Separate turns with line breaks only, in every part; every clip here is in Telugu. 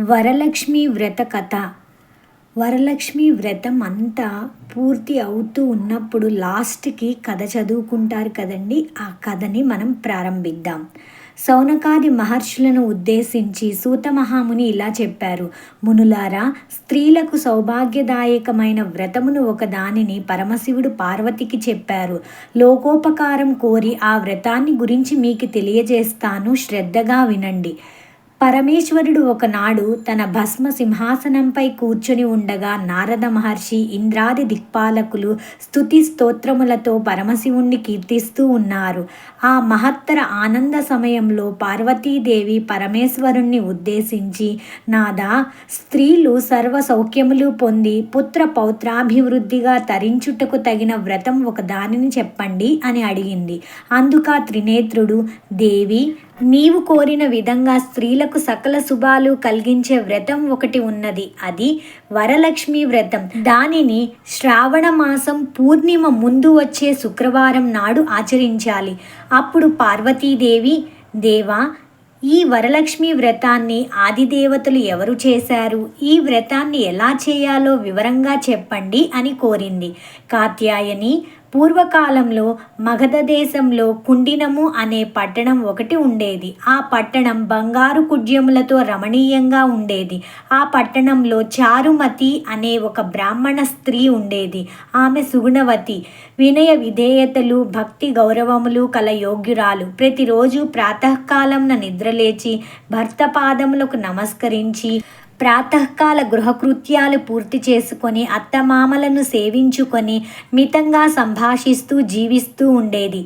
వరలక్ష్మి వ్రత కథ. వరలక్ష్మి వ్రతం అంతా పూర్తి అవుతూ ఉన్నప్పుడు లాస్ట్కి కథ చదువుకుంటారు కదండి ఆ కథని మనం ప్రారంభిద్దాం. సౌనకాది మహర్షులను ఉద్దేశించి సూత మహాముని ఇలా చెప్పారు. మునులారా స్త్రీలకు సౌభాగ్యదాయకమైన వ్రతమును ఒక దానిని పరమశివుడు పార్వతికి చెప్పారు. లోకోపకారం కోరి ఆ వ్రతాన్ని గురించి మీకు తెలియజేస్తాను శ్రద్ధగా వినండి. పరమేశ్వరుడు ఒకనాడు తన భస్మ సింహాసనంపై కూర్చుని ఉండగా నారద మహర్షి ఇంద్రాది దిక్పాలకులు స్థుతి స్తోత్రములతో పరమశివుణ్ణి కీర్తిస్తూ ఉన్నారు. ఆ మహత్తర ఆనంద సమయంలో పార్వతీదేవి పరమేశ్వరుణ్ణి ఉద్దేశించి నాదా స్త్రీలు సర్వ సౌఖ్యములు పొంది పుత్ర పౌత్రాభివృద్ధిగా తరించుటకు తగిన వ్రతం ఒక దానిని చెప్పండి అని అడిగింది. అందుక త్రినేత్రుడు దేవి నీవు కోరిన విధంగా స్త్రీలకు సకల శుభాలు కలిగించే వ్రతం ఒకటి ఉన్నది. అది వరలక్ష్మి వ్రతం. దానిని శ్రావణ మాసం పూర్ణిమ ముందు వచ్చే శుక్రవారం నాడు ఆచరించాలి. అప్పుడు పార్వతీదేవి దేవా ఈ వరలక్ష్మి వ్రతాన్ని ఆదిదేవతలు ఎవరు చేశారు? ఈ వ్రతాన్ని ఎలా చేయాలో వివరంగా చెప్పండి అని కోరింది. కాత్యాయని పూర్వకాలంలో మగధ దేశంలో కుండినము అనే పట్టణం ఒకటి ఉండేది. ఆ పట్టణం బంగారు కుడ్యములతో రమణీయంగా ఉండేది. ఆ పట్టణంలో చారుమతి అనే ఒక బ్రాహ్మణ స్త్రీ ఉండేది. ఆమె సుగుణవతి వినయ విధేయతలు భక్తి గౌరవములు కల యోగ్యురాలు. ప్రతిరోజు ప్రాతకాలంన నిద్రలేచి భర్త పాదములకు నమస్కరించి ప్రాతకాల గృహకృత్యాలు పూర్తి చేసుకొని అత్తమామలను సేవించుకొని మితంగా సంభాషిస్తూ జీవిస్తూ ఉండేది.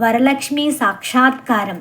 వరలక్ష్మి సాక్షాత్కారం.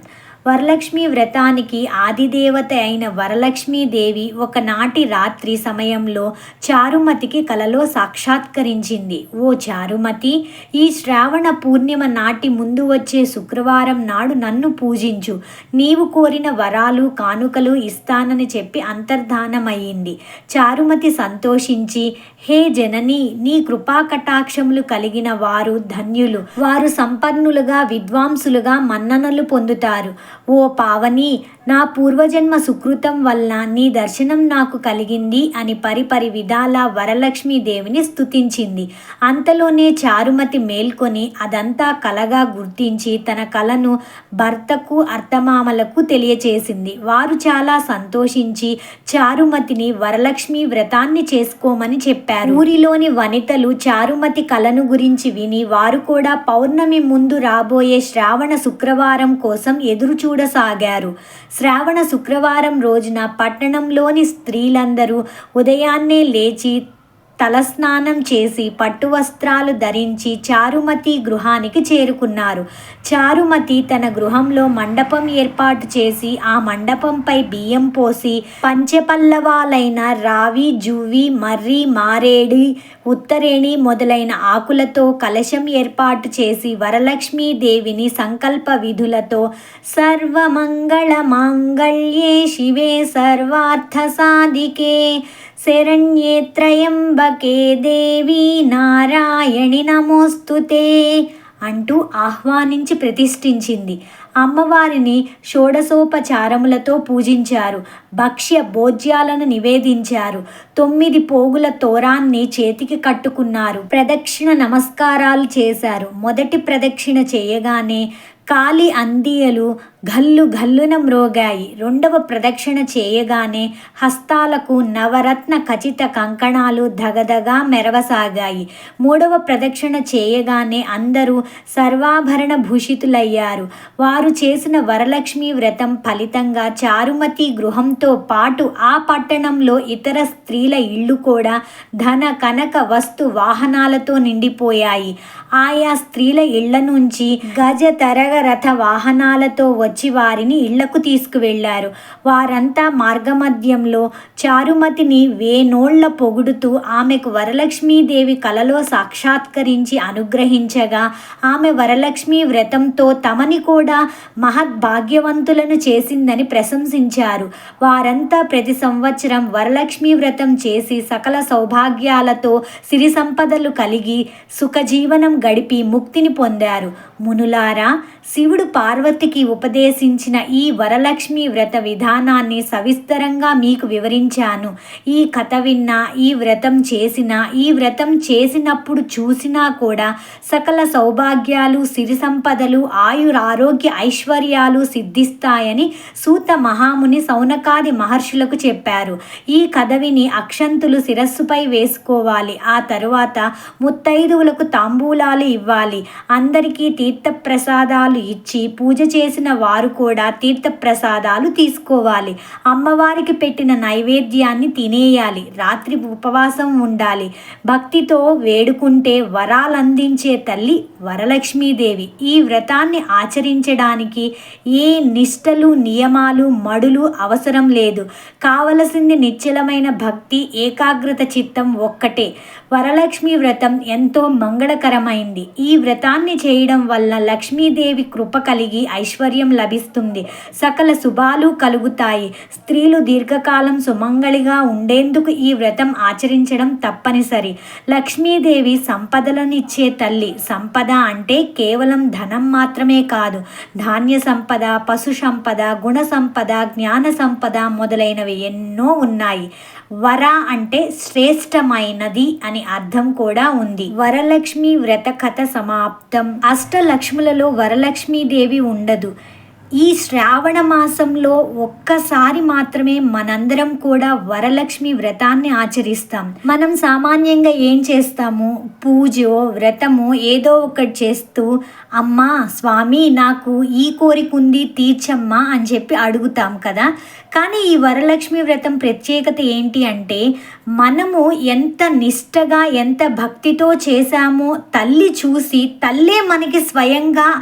వరలక్ష్మి వ్రతానికి ఆదిదేవత అయిన వరలక్ష్మీదేవి ఒకనాటి రాత్రి సమయంలో చారుమతికి కలలో సాక్షాత్కరించింది. ఓ చారుమతి ఈ శ్రావణ పూర్ణిమ నాటి ముందు వచ్చే శుక్రవారం నాడు నన్ను పూజించు. నీవు కోరిన వరాలు కానుకలు ఇస్తానని చెప్పి అంతర్ధానమయ్యింది. చారుమతి సంతోషించి హే జనని నీ కృపా కటాక్షములు కలిగిన వారు ధన్యులు. వారు సంపన్నులుగా విద్వాంసులుగా మన్ననలు పొందుతారు. ఓ పావని నా పూర్వజన్మ సుకృతం వల్ల నీ దర్శనం నాకు కలిగింది అని పరిపరి విధాల వరలక్ష్మీదేవిని స్థుతించింది అంతలోనే చారుమతి మేల్కొని అదంతా కలగా గుర్తించి తన కలను భర్తకు అర్థమామలకు తెలియచేసింది. వారు చాలా సంతోషించి చారుమతిని వరలక్ష్మి వ్రతాన్ని చేసుకోమని చెప్పారు. ఊరిలోని వనితలు చారుమతి కలను గురించి విని వారు కూడా పౌర్ణమి ముందు రాబోయే శ్రావణ శుక్రవారం కోసం ఎదురు చూడసాగారు. శ్రావణ శుక్రవారం రోజున పట్టణంలోని స్త్రీలందరూ ఉదయాన్నే లేచి తలస్నానం చేసి పట్టు వస్త్రాలు ధరించి చారుమతి గృహానికి చేరుకున్నారు. చారుమతి తన గృహంలో మండపం ఏర్పాటు చేసి ఆ మండపంపై బియ్యం పోసి పంచపల్లవాలైన రావి జువ్వి మర్రి మారేడి ఉత్తరేణి మొదలైన ఆకులతో కలశం ఏర్పాటు చేసి వరలక్ష్మీదేవిని సంకల్ప విధులతో సర్వమంగళ మాంగళ్యే శివే సర్వార్థ సాధికే శరణ్యేత్రయంబకే దేవి నారాయణి నమోస్తుతే అంటూ ఆహ్వానించి ప్రతిష్ఠించింది. అమ్మవారిని షోడసోపచారములతో పూజించారు. భక్ష్య భోజ్యాలను నివేదించారు. తొమ్మిది పోగుల తోరాన్ని చేతికి కట్టుకున్నారు. ప్రదక్షిణ నమస్కారాలు చేశారు. మొదటి ప్రదక్షిణ చేయగానే కాలి అందియలు ఘల్లు ఘల్లున మ్రోగాయి. రెండవ ప్రదక్షిణ చేయగానే హస్తాలకు నవరత్న ఖచిత కంకణాలు దగదగా మెరవసాగాయి. మూడవ ప్రదక్షిణ చేయగానే అందరూ సర్వాభరణ భూషితులయ్యారు. వారు చేసిన వరలక్ష్మి వ్రతం ఫలితంగా చారుమతి గృహంతో పాటు ఆ పట్టణంలో ఇతర స్త్రీల ఇళ్ళు కూడా ధన కనక వస్తు వాహనాలతో నిండిపోయాయి. ఆయా స్త్రీల ఇళ్ళ నుంచి గజ తరగ రథ వాహనాలతో వచ్చి వారిని ఇళ్ళకు తీసుకువెళ్ళారు వారంతా మార్గమధ్యంలో చారుమతిని వేనోళ్ళ పొగుడుతూ ఆమెకు వరలక్ష్మీదేవి కలలో సాక్షాత్కరించి అనుగ్రహించగా ఆమె వరలక్ష్మి వ్రతంతో తమని కూడా మహద్భాగ్యవంతులను చేసిందని ప్రశంసించారు. వారంతా ప్రతి సంవత్సరం వరలక్ష్మి వ్రతం చేసి సకల సౌభాగ్యాలతో సిరి సంపదలు కలిగి సుఖజీవనం గడిపి ముక్తిని పొందారు. మునులారా శివుడు పార్వతికి ఉపదేశించిన ఈ వరలక్ష్మి వ్రత విధానాన్ని సవిస్తరంగా మీకు వివరించాను. ఈ కథ విన్నా ఈ వ్రతం చేసినా ఈ వ్రతం చేసినప్పుడు చూసినా కూడా సకల సౌభాగ్యాలు సిరి సంపదలు ఆయుర ఆరోగ్య ఐశ్వర్యాలు సిద్ధిస్తాయని సూత మహాముని సౌనకాది మహర్షులకు చెప్పారు. ఈ కథ విని అక్షంతులు శిరస్సుపై వేసుకోవాలి. ఆ తరువాత ముత్తైదువులకు తాంబూలాలు ఇవ్వాలి. అందరికీ తీర్థప్రసాదాలు ఇచ్చి పూజ చేసిన వారు కూడా తీర్థప్రసాదాలు తీసుకోవాలి. అమ్మవారికి పెట్టిన నైవేద్యాన్ని తినేయాలి. రాత్రి ఉపవాసం ఉండాలి. భక్తితో వేడుకుంటే వరాలందించే తల్లి వరలక్ష్మీదేవి. ఈ వ్రతాన్ని ఆచరించడానికి ఏ నిష్టలు నియమాలు మడులు అవసరం లేదు. కావలసింది నిశ్చలమైన భక్తి ఏకాగ్రత చిత్తం ఒక్కటే. వరలక్ష్మి వ్రతం ఎంతో అయింది. ఈ వ్రతాన్ని చేయడం వల్ల లక్ష్మీదేవి కృప కలిగి ఐశ్వర్యం లభిస్తుంది. సకల శుభాలు కలుగుతాయి. స్త్రీలు దీర్ఘకాలం సుమంగళిగా ఉండేందుకు ఈ వ్రతం ఆచరించడం తప్పనిసరి. లక్ష్మీదేవి సంపదలనిచ్చే తల్లి. సంపద అంటే కేవలం ధనం మాత్రమే కాదు. ధాన్య సంపద పశు సంపద గుణ సంపద జ్ఞాన సంపద మొదలైనవి ఎన్నో ఉన్నాయి. వర అంటే శ్రేష్టమైనది అని అర్థం కూడా ఉంది. వరలక్ష్మి వ్రత కథ సమాప్తం. అష్టలక్ష్ములలో వరలక్ష్మీదేవి ఉండదు. ఈ శ్రావణ మాసంలో ఒక్కసారి మాత్రమే మనందరం కూడా వరలక్ష్మి వ్రతాన్ని ఆచరిస్తాం. మనం సామాన్యంగా ఏం చేస్తాము? పూజో వ్రతము ఏదో ఒకటి చేస్తూ అమ్మా స్వామి నాకు ఈ కోరిక ఉంది తీర్చమ్మా అని చెప్పి అడుగుతాం కదా. కానీ ఈ వరలక్ష్మి వ్రతం ప్రత్యేకత ఏంటి అంటే మనము ఎంత నిష్టగా ఎంత భక్తితో చేశామో తల్లి చూసి తల్లే మనకి స్వయంగా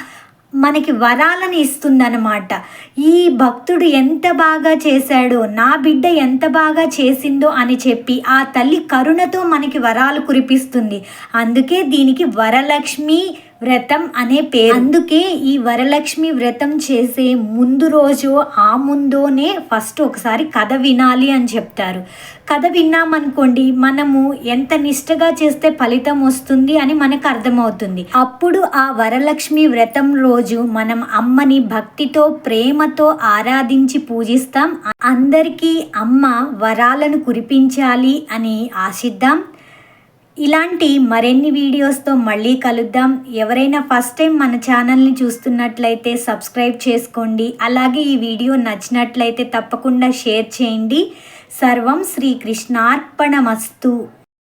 మనకి వరాలను ఇస్తుందన్నమాట. ఈ భక్తుడు ఎంత బాగా చేశాడో నా బిడ్డ ఎంత బాగా చేసిందో అని చెప్పి ఆ తల్లి కరుణతో మనకి వరాలు కురిపిస్తుంది. అందుకే దీనికి వరలక్ష్మి వ్రతం అనే పేరు. అందుకే ఈ వరలక్ష్మి వ్రతం చేసే ముందు రోజు ఆ ముందోనే ఫస్ట్ ఒకసారి కథ వినాలి అని చెప్తారు. కథ విన్నామనుకోండి మనము ఎంత నిష్టగా చేస్తే ఫలితం వస్తుంది అని మనకు అర్థమవుతుంది. అప్పుడు ఆ వరలక్ష్మి వ్రతం రోజు మనం అమ్మని భక్తితో ప్రేమతో ఆరాధించి పూజిస్తాం. అందరికీ అమ్మ వరాలను కురిపించాలి అని ఆశిద్దాం. ఇలాంటి మరిన్ని వీడియోస్తో మళ్ళీ కలుద్దాం. ఎవరైనా ఫస్ట్ టైం మన ఛానల్ని చూస్తున్నట్లయితే సబ్స్క్రైబ్ చేసుకోండి. అలాగే ఈ వీడియో నచ్చినట్లయితే తప్పకుండా షేర్ చేయండి. సర్వం శ్రీకృష్ణార్పణమస్తు